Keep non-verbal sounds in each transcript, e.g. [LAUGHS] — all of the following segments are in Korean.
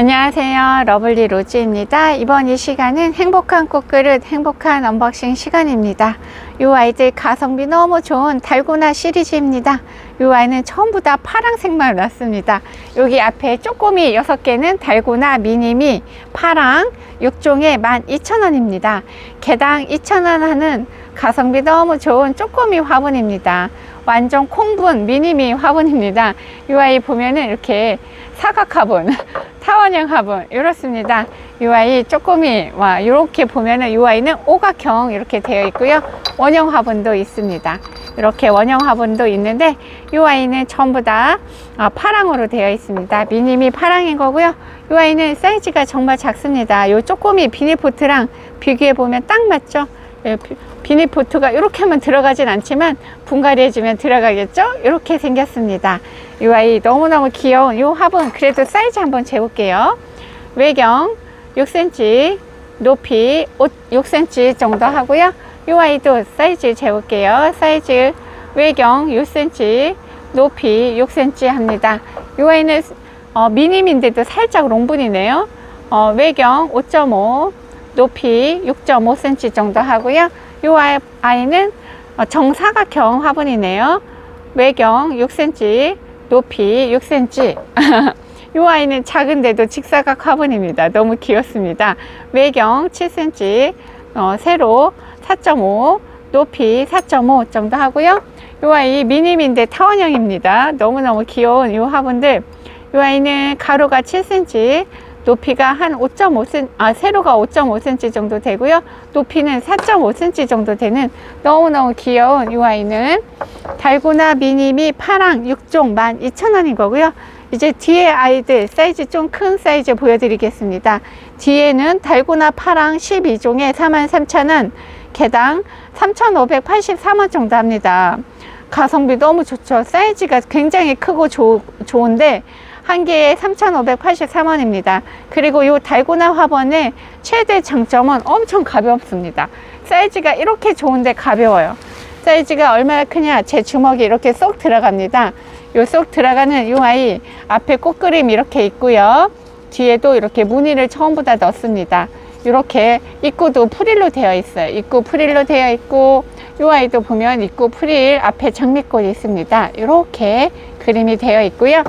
안녕하세요. 러블리 로즈입니다. 이번 이 시간은 행복한 꽃그릇, 행복한 언박싱 시간입니다. 이 아이들 가성비 너무 좋은 달고나 시리즈입니다. 이 아이는 전부 다 파랑색만 났습니다. 여기 앞에 쪼꼬미 6개는 달고나 미니미 파랑 6종에 12,000원입니다. 개당 2,000원 하는 가성비 너무 좋은 쪼꼬미 화분입니다. 완전 콩분 미니미 화분입니다. 이 아이 보면은 이렇게 사각 화분, 타원형 화분 이렇습니다. 이 아이 쪼꼬미 와 이렇게 보면은 이 아이는 오각형 이렇게 되어 있고요. 원형 화분도 있습니다. 이렇게 원형 화분도 있는데 이 아이는 전부 다 아, 파랑으로 되어 있습니다. 미니미 파랑인 거고요. 이 아이는 사이즈가 정말 작습니다. 이 쪼꼬미 비닐포트랑 비교해 보면 딱 맞죠? 예, 비- 비닐포트가 이렇게 하면 들어가진 않지만 분갈이 해 주면 들어가겠죠? 이렇게 생겼습니다. 이 아이 너무너무 귀여운 이 화분 그래도 사이즈 한번 재볼게요. 외경 6cm, 높이 6cm 정도 하고요. 이 아이도 사이즈 재볼게요. 사이즈 외경 6cm, 높이 6cm 합니다. 이 아이는 어, 미님인데도 살짝 롱분이네요. 어, 외경 5.5, 높이 6.5cm 정도 하고요. 이 아이- 아이는 어, 정사각형 화분이네요. 외경 6cm, 높이 6cm. 이 [LAUGHS] 아이는 작은데도 직사각 화분입니다. 너무 귀엽습니다. 외경 7cm, 어, 세로 4.5, 높이 4.5 정도 하고요. 이 아이 미님인데 타원형입니다. 너무너무 귀여운 이 화분들. 이 아이는 가로가 7cm, 높이가 한 5.5cm, 아, 세로가 5.5cm 정도 되고요. 높이는 4.5cm 정도 되는 너무너무 귀여운 이 아이는 달고나 미니 미 파랑 6종 12,000원인 거고요. 이제 뒤에 아이들 사이즈 좀 큰 사이즈 보여드리겠습니다. 뒤에는 달고나 파랑 12종에 43,000원, 개당 3,583원 정도 합니다. 가성비 너무 좋죠. 사이즈가 굉장히 크고 좋, 좋은데 한 개에 3,583원입니다. 그리고 이 달고나 화분의 최대 장점은 엄청 가볍습니다. 사이즈가 이렇게 좋은데 가벼워요. 사이즈가 얼마나 크냐? 제 주먹이 이렇게 쏙 들어갑니다. 요 쏙 들어가는 이 아이 앞에 꽃그림 이렇게 있고요. 뒤에도 이렇게 무늬를 전부 다 넣습니다. 이렇게 입구도 프릴로 되어 있어요. 입구 프릴로 되어 있고 이 아이도 보면 입구 프릴 앞에 장미꽃이 있습니다. 이렇게 그림이 되어 있고요.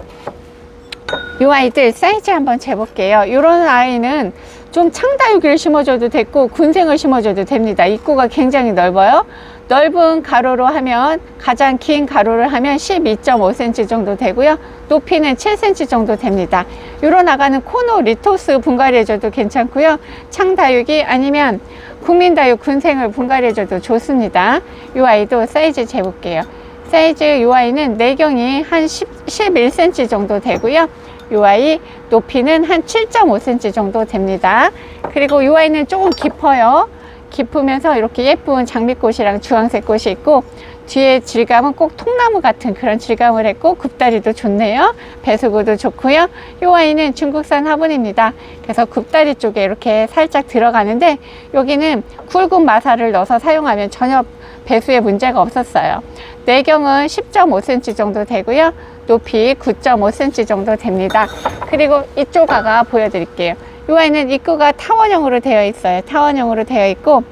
이 아이들 사이즈 한번 재볼게요. 이런 아이는 좀 창다육을 심어줘도 됐고 군생을 심어줘도 됩니다. 입구가 굉장히 넓어요. 넓은 가로로 하면 가장 긴 가로를 하면 12.5cm 정도 되고요. 높이는 7cm 정도 됩니다. 요로 나가는 코노 리토스 분갈이 해줘도 괜찮고요. 창다육이 아니면 국민다육 군생을 분갈이 해줘도 좋습니다. 이 아이도 사이즈 재볼게요. 사이즈 이 아이는 내경이 한 10, 11cm 정도 되고요. 이 아이 높이는 한 7.5cm 정도 됩니다. 그리고 이 아이는 조금 깊어요. 깊으면서 이렇게 예쁜 장미꽃이랑 주황색 꽃이 있고 뒤에 질감은 꼭 통나무 같은 그런 질감을 했고 굽다리도 좋네요. 배수구도 좋고요. 이 아이는 중국산 화분입니다. 그래서 굽다리 쪽에 이렇게 살짝 들어가는데 여기는 굵은 마사를 넣어서 사용하면 전혀 배수에 문제가 없었어요. 내경은 10.5cm 정도 되고요. 높이 9.5cm 정도 됩니다. 그리고 이쪽 아가 보여드릴게요. 이 아이는 입구가 타원형으로 되어 있어요. 타원형으로 되어 있고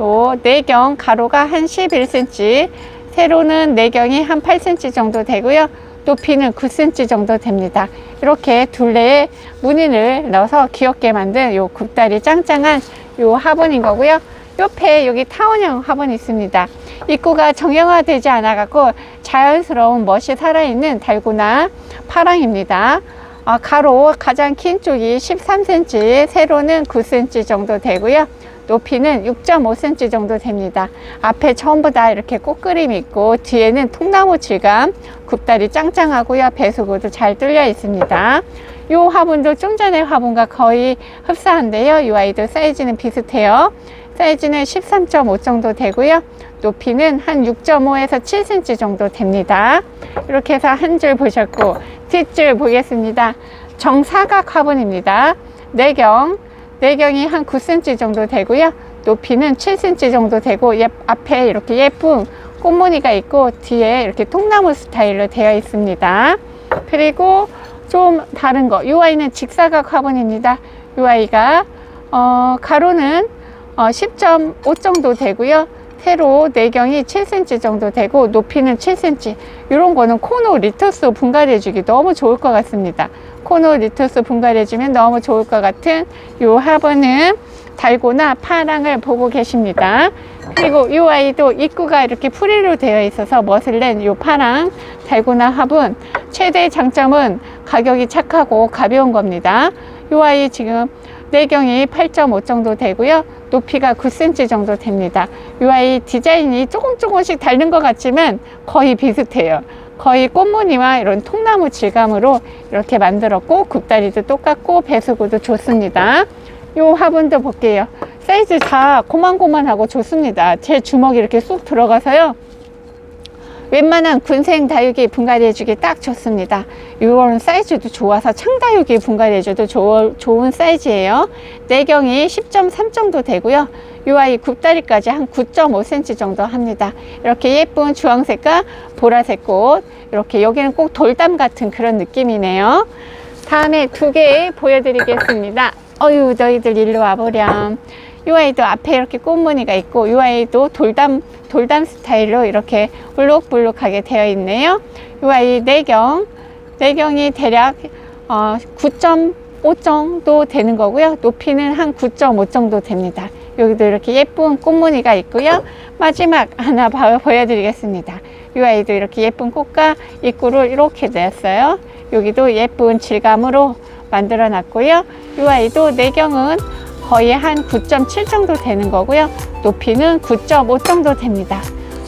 요 내경 가로가 한 11cm, 세로는 내경이 한 8cm 정도 되고요. 높이는 9cm 정도 됩니다. 이렇게 둘레에 무늬를 넣어서 귀엽게 만든 요 굽다리 짱짱한 요 화분인 거고요. 옆에 여기 타원형 화분이 있습니다. 입구가 정형화되지 않아 갖고 자연스러운 멋이 살아있는 달고나 파랑입니다. 아, 가로 가장 긴 쪽이 13cm, 세로는 9cm 정도 되고요. 높이는 6.5cm 정도 됩니다. 앞에 전부 다 이렇게 꽃그림이 있고 뒤에는 통나무 질감, 굽다리 짱짱하고요. 배수구도 잘 뚫려 있습니다. 이 화분도 좀 전에 화분과 거의 흡사한데요. 이 아이도 사이즈는 비슷해요. 사이즈는 13.5 정도 되고요. 높이는 한 6.5에서 7cm 정도 됩니다. 이렇게 해서 한 줄 보셨고 뒷줄 보겠습니다. 정사각 화분입니다. 내경, 내경이 한 9cm 정도 되고요. 높이는 7cm 정도 되고 예, 앞에 이렇게 예쁜 꽃무늬가 있고 뒤에 이렇게 통나무 스타일로 되어 있습니다. 그리고 좀 다른 거. 이 아이는 직사각 화분입니다. 이 아이가 어, 가로는 어, 10.5 정도 되고요. 세로 내경이 7cm 정도 되고 높이는 7cm. 이런 거는 코노 리터스 분갈해주기 너무 좋을 것 같습니다. 코노 리터스 분갈해주면 너무 좋을 것 같은 이 화분은 달고나 파랑을 보고 계십니다. 그리고 이 아이도 입구가 이렇게 프리로 되어 있어서 멋을 낸 이 파랑 달고나 화분 최대 장점은 가격이 착하고 가벼운 겁니다. 이 아이 지금 내경이 8.5 정도 되고요. 높이가 9cm 정도 됩니다. 이 아이 디자인이 조금 조금씩 다른 것 같지만 거의 비슷해요. 거의 꽃무늬와 이런 통나무 질감으로 이렇게 만들었고 굽다리도 똑같고 배수구도 좋습니다. 이 화분도 볼게요. 사이즈 다 고만고만하고 좋습니다. 제 주먹이 이렇게 쑥 들어가서요. 웬만한 군생 다육이 분갈이 해주기 딱 좋습니다. 이런 사이즈도 좋아서 창다육이 분갈이 해줘도 좋, 좋은 사이즈예요. 내경이 10.3 정도 되고요. 이 아이 굽다리까지 한 9.5cm 정도 합니다. 이렇게 예쁜 주황색과 보라색 꽃 이렇게 여기는 꼭 돌담 같은 그런 느낌이네요. 다음에 두 개 보여드리겠습니다. 어유 너희들 일로 와보렴. 이 아이도 앞에 이렇게 꽃무늬가 있고 이 아이도 돌담 돌담 스타일로 이렇게 볼록볼록하게 되어 있네요. 이 아이 내경 내경이 대략 어, 9.5 정도 되는 거고요. 높이는 한 9.5 정도 됩니다. 여기도 이렇게 예쁜 꽃무늬가 있고요. 마지막 하나 봐- 보여드리겠습니다. 이 아이도 이렇게 예쁜 꽃과 입구를 이렇게 내었어요. 여기도 예쁜 질감으로 만들어 놨고요. 이 아이도 내경은 거의 한 9.7 정도 되는 거고요. 높이는 9.5 정도 됩니다.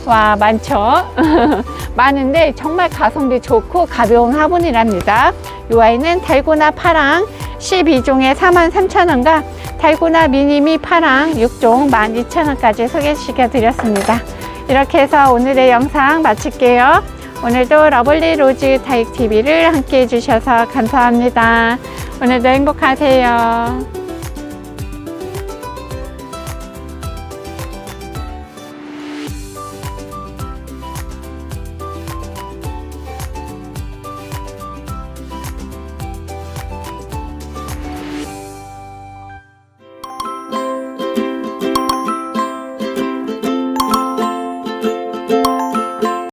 와, 많죠? [LAUGHS] 많은데 정말 가성비 좋고 가벼운 화분이랍니다. 이 아이는 달고나 파랑 12종에 43,000원과 달고나 미니미 파랑 6종 12,000원까지 소개시켜 드렸습니다. 이렇게 해서 오늘의 영상 마칠게요. 오늘도 러블리 로즈 다육TV를 함께 해주셔서 감사합니다. 오늘도 행복하세요.